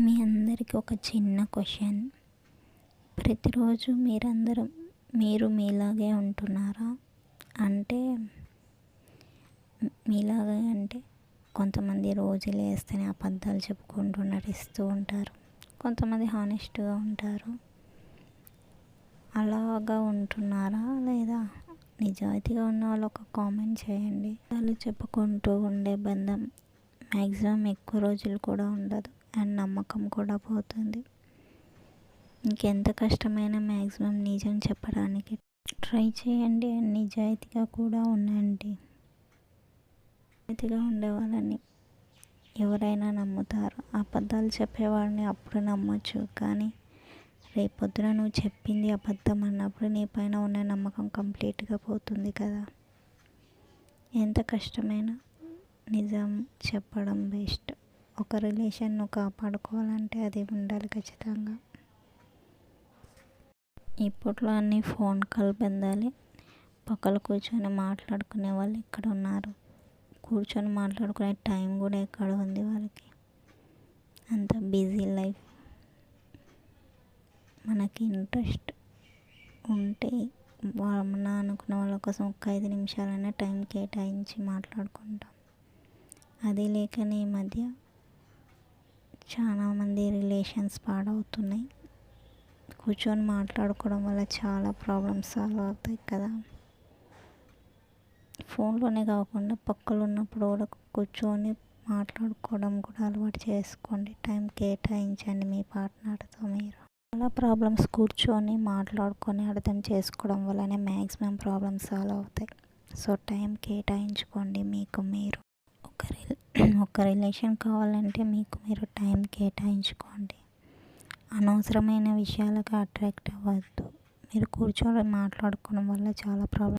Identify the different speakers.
Speaker 1: మీ అందరికీ ఒక చిన్న క్వశ్చన్. ప్రతిరోజు మీరందరూ మీరు మీలాగే ఉంటున్నారా? అంటే మీలాగే అంటే కొంతమంది రోజు లేస్తేనే అబద్ధాలు చెప్పుకుంటూ నటిస్తూ ఉంటారు. కొంతమంది హానెస్ట్గా ఉంటారు. అలాగా ఉంటున్నారా? లేదా నిజాయితీగా ఉన్న వాళ్ళు ఒక కామెంట్ చేయండి. వాళ్ళు చెప్పుకుంటూ ఉండే బంధం మ్యాక్సిమం ఎక్కువ రోజులు కూడా ఉండదు. అండ్ నమ్మకం కూడా పోతుంది. ఇంకెంత కష్టమైనా మ్యాక్సిమం నిజం చెప్పడానికి ట్రై చేయండి. అండ్ నిజాయితీగా కూడా ఉండండి. నిజాయితీగా ఉండే వాళ్ళని ఎవరైనా నమ్ముతారు. అబద్ధాలు చెప్పేవాడిని అప్పుడు నమ్మొచ్చు కానీ రేపొద్దున నువ్వు చెప్పింది అబద్ధం అన్నప్పుడు నీ పైన ఉన్న నమ్మకం కంప్లీట్గా పోతుంది కదా. ఎంత కష్టమైనా నిజం చెప్పడం బెస్ట్. ఒక రిలేషన్ను కాపాడుకోవాలంటే అది ఉండాలి ఖచ్చితంగా. ఇప్పట్లో అన్ని ఫోన్ కాల్ పెందాలి పక్కన కూర్చొని మాట్లాడుకునే వాళ్ళు ఇక్కడ ఉన్నారు కూర్చొని మాట్లాడుకునే టైం కూడా ఎక్కడ ఉంది వాళ్ళకి? అంత బిజీ లైఫ్. మనకి ఇంట్రెస్ట్ ఉంటే మన అనుకున్న వాళ్ళ కోసం ఒక ఐదు నిమిషాలైనా టైం కేటాయించి మాట్లాడుకుంటాం. అది లేకనే ఈ మధ్య చాలామంది రిలేషన్స్ పాడవుతున్నాయి. కూర్చొని మాట్లాడుకోవడం వల్ల చాలా ప్రాబ్లమ్స్ సాల్వ్ అవుతాయి కదా. ఫోన్లోనే కాకుండా పక్కలు ఉన్నప్పుడు కూడా కూర్చొని మాట్లాడుకోవడం కూడా అలవాటు చేసుకోండి. టైం కేటాయించండి మీ పార్ట్నర్తో మీరు. చాలా ప్రాబ్లమ్స్ కూర్చొని మాట్లాడుకొని అర్థం చేసుకోవడం వల్లనే మ్యాక్సిమం ప్రాబ్లమ్స్ సాల్వ్ అవుతాయి. సో టైం కేటాయించుకోండి మీకు మీరు. ఒక రిలేషన్ కావాలంటే మీకు మీరు టైం కేటాయించుకోండి. అనవసరమైన విషయాలకు అట్రాక్ట్ అవ్వద్దు. మీరు కూర్చొని మాట్లాడుకోవడం వల్ల చాలా ప్రాబ్లమ్